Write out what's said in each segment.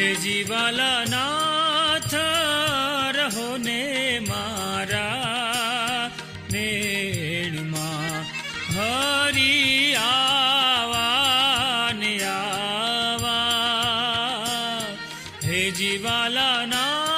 હે જીવાલા નાથ રહો ને મારા નેણમાં હરી આવા ને આવા હે જીવાલા નાથ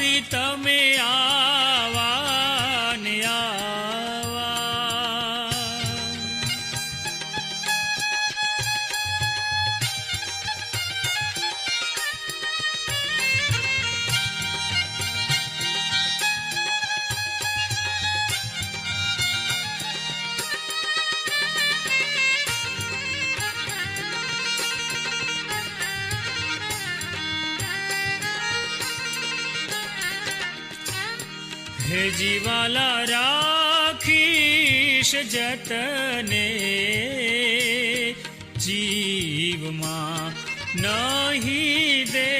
प्रीतमे आ તને જીવમાં નહીં દે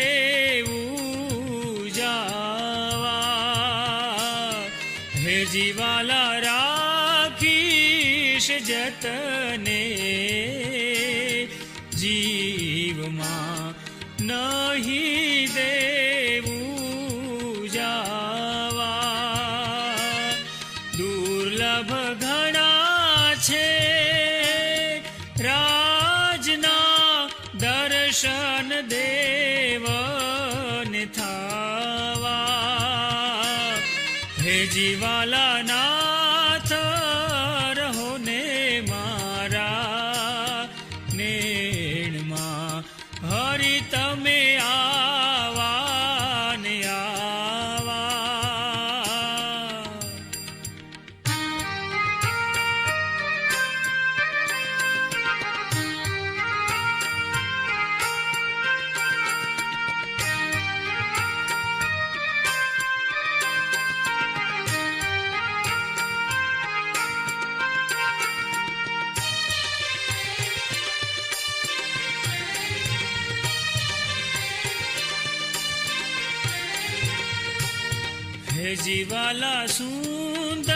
હે જીવાલા સુંદર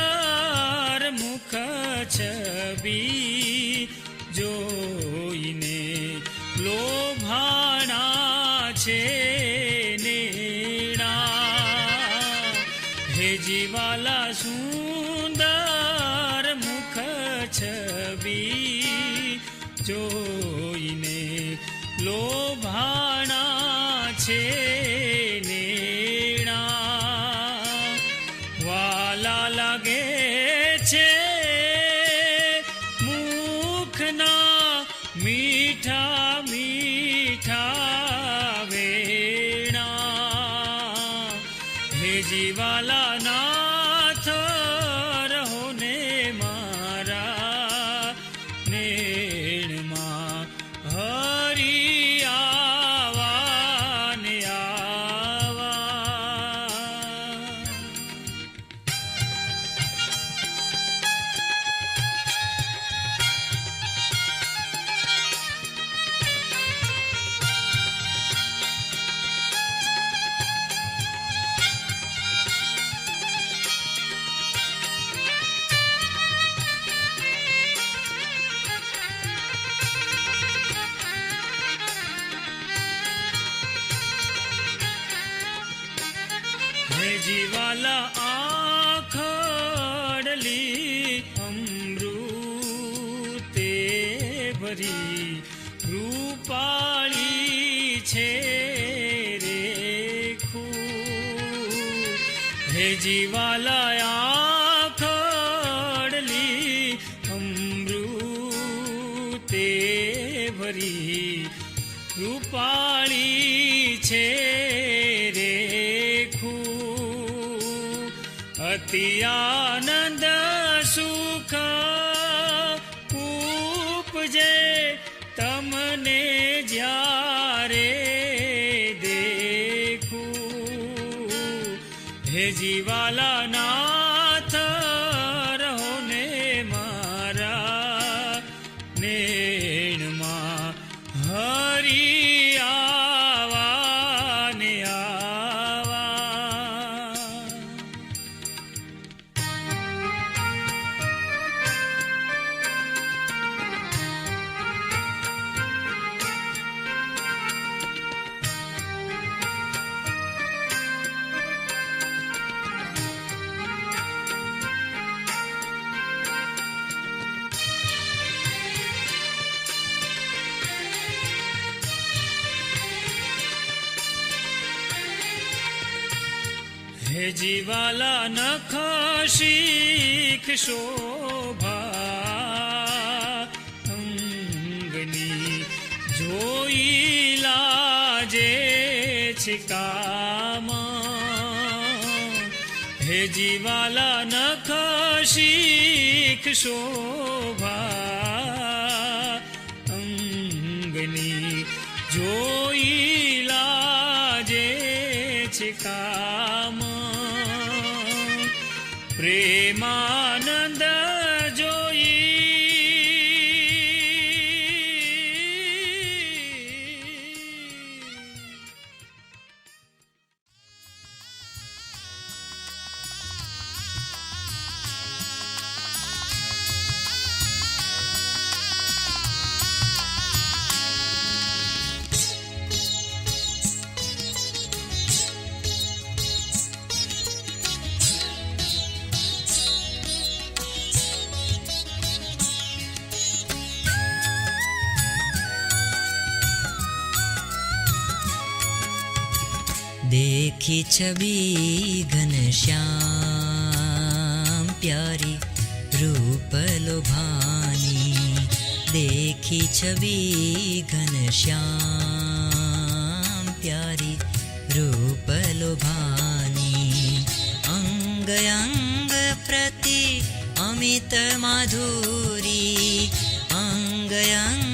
મુખ છબી જોઈને લોભાણા છે નેડા હે જીવાલા સુંદર મુખ છબી જોઈને जीवाला ना જીવાલા આખડલી અમૃતે ભરી રૂપાળી છે રેખું હે જીવાલા અતિયાનંદ સુખ ઉપજે તમને જ્યાં જીવાલા નખ શીખ શોભા અંગની જોઈ લાજે છે કામાં. હે જીવાલા નખ શીખ देखी छवि घनश्याम प्यारी रूप लोभानी। देखी छवि घनश्याम प्यारी रूप लोभानी। अमित माधुरी। अंग अंग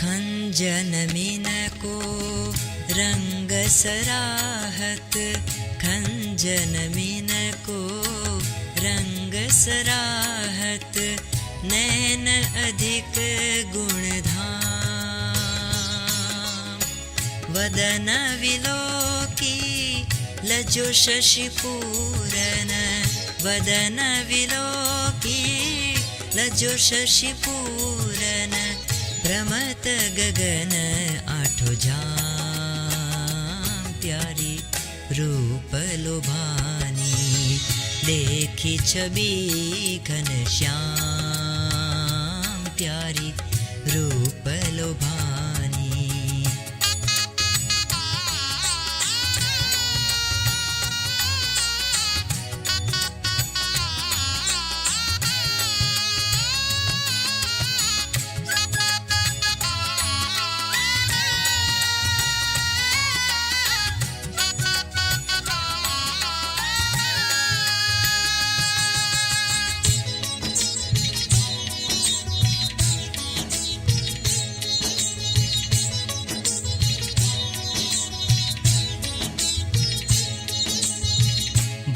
खञ्जन मिनको सराहत खञ्जन नैन अधिक गुणधाम। वदन विलोकी लजो शशिपूरन। वदन विलोकी लजो शशिपूरन भ्रमत गगन आठो जाम प्यारी रूप लोभानी। देखी छवि घनश्याम प्यारी रूप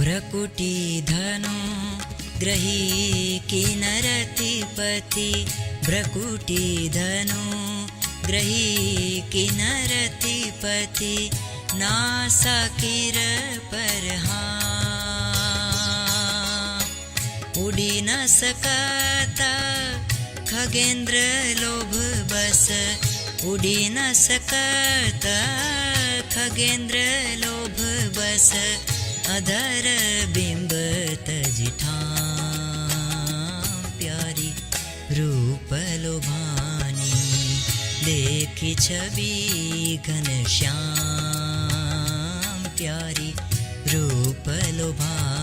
भ्रकुटी धनु ग्रही किनरतिपति। भ्रकुटी धनु ग्रही किनरतिपति। नासा किर परहा। उडी न सकता खगेन्द्र लोभ बस। उडी न सकता खगेन्द्र लोभ बस अधर बिंब तजिठा प्यारी रूप लोभानी देखी छवि घनश्याम प्यारी रूप लोभानी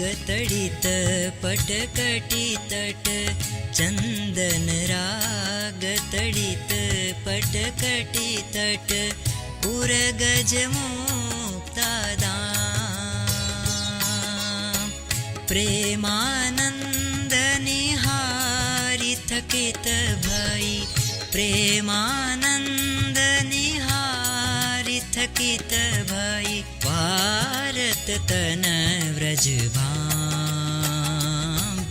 तडित पटकटि तट चन्दन पटकटि तट पुरगज मुक्तादा प्रेमानन्द निहारि थकित भई प्रेमानन्द निहारि थकित भारत तन व्रजभां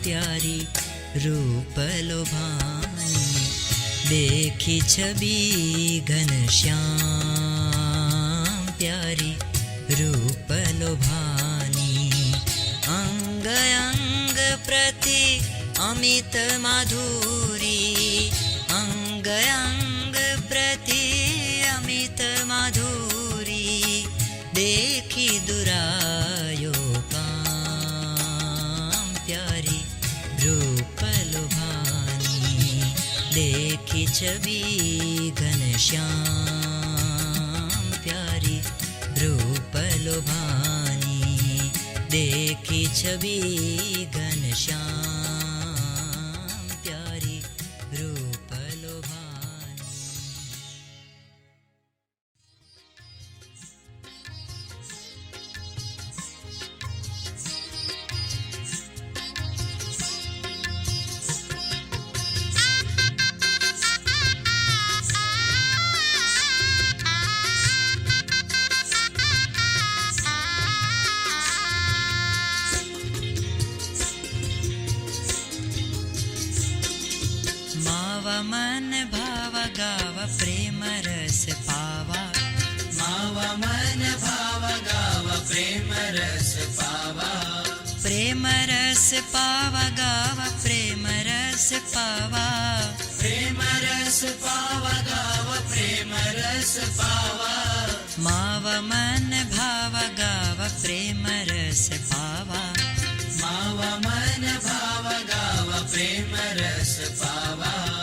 प्यारी रूप लोभानी देखी छवि घनश्याम प्यारी रूप लोभानी अङ्ग अङ्ग प्रति अमित माधुरी घनश्याम प्यारी रूप लुभानी देखी छवि घनश्याम रस पावा गाव प्रेम रस पावा। प्रेम रस पावा गाव प्रेम रस पावा। माव मन भाव गाव प्रेम रस पावा। माव मन भाव गाव प्रेम रस पावा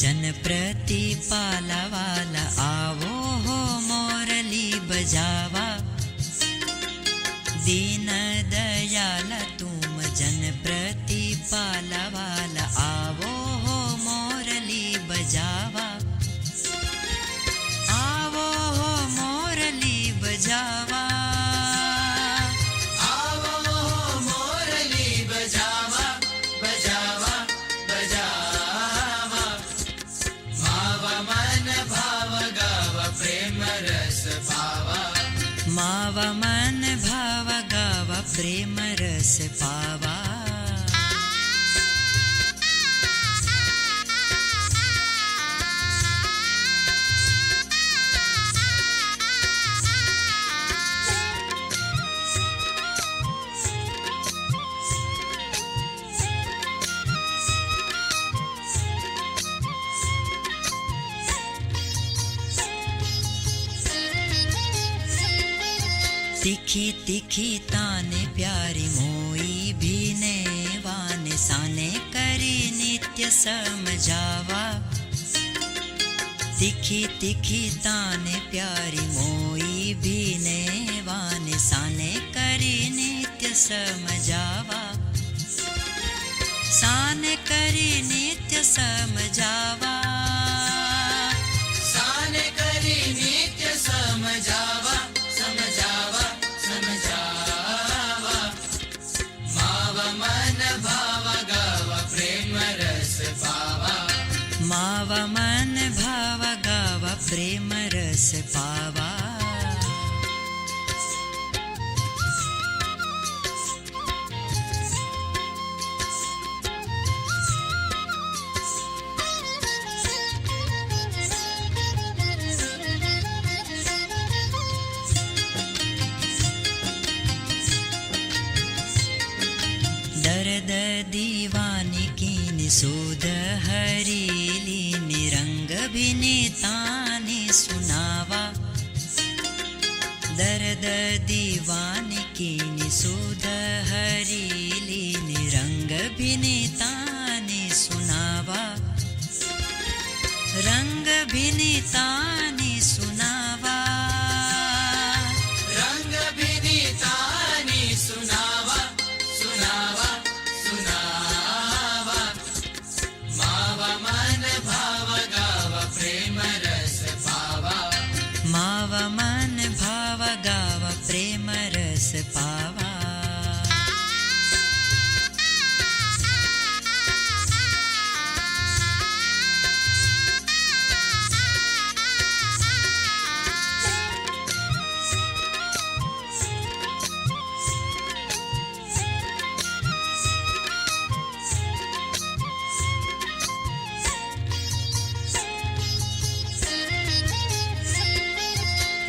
तुम प्रति पाला वाला आवो हो मोरली बजावा। दीन दयाल तुम जन प्रति वाला ప్రేమరస పావ તીખી તીખી તાને પ્યારી મોઈ ભીને વાન સાને કરી નિત્ય સમજાવા સાને કરી નિત્ય સમજાવા सुध हरिली निरंग भिनीतानि सुनावा। दर्द दीवान की निसुध हरिली निरंग भिनीतानि सुनावा। रंग भिनीतानि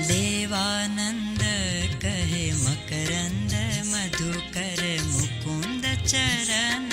देवानंद कहे मकरंद मधुकर मुकुंद चरण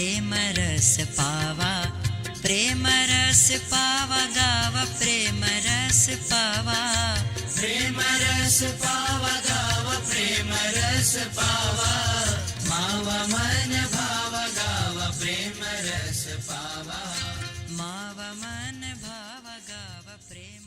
प्रेम रस पावा प्रेम रस पावा गावा प्रेम रस पावा प्रेम रस पावा गावा प्रेम रस पावा मावा मन भावा गावा प्रेम रस पावा मावा मन भावा गावा प्रेम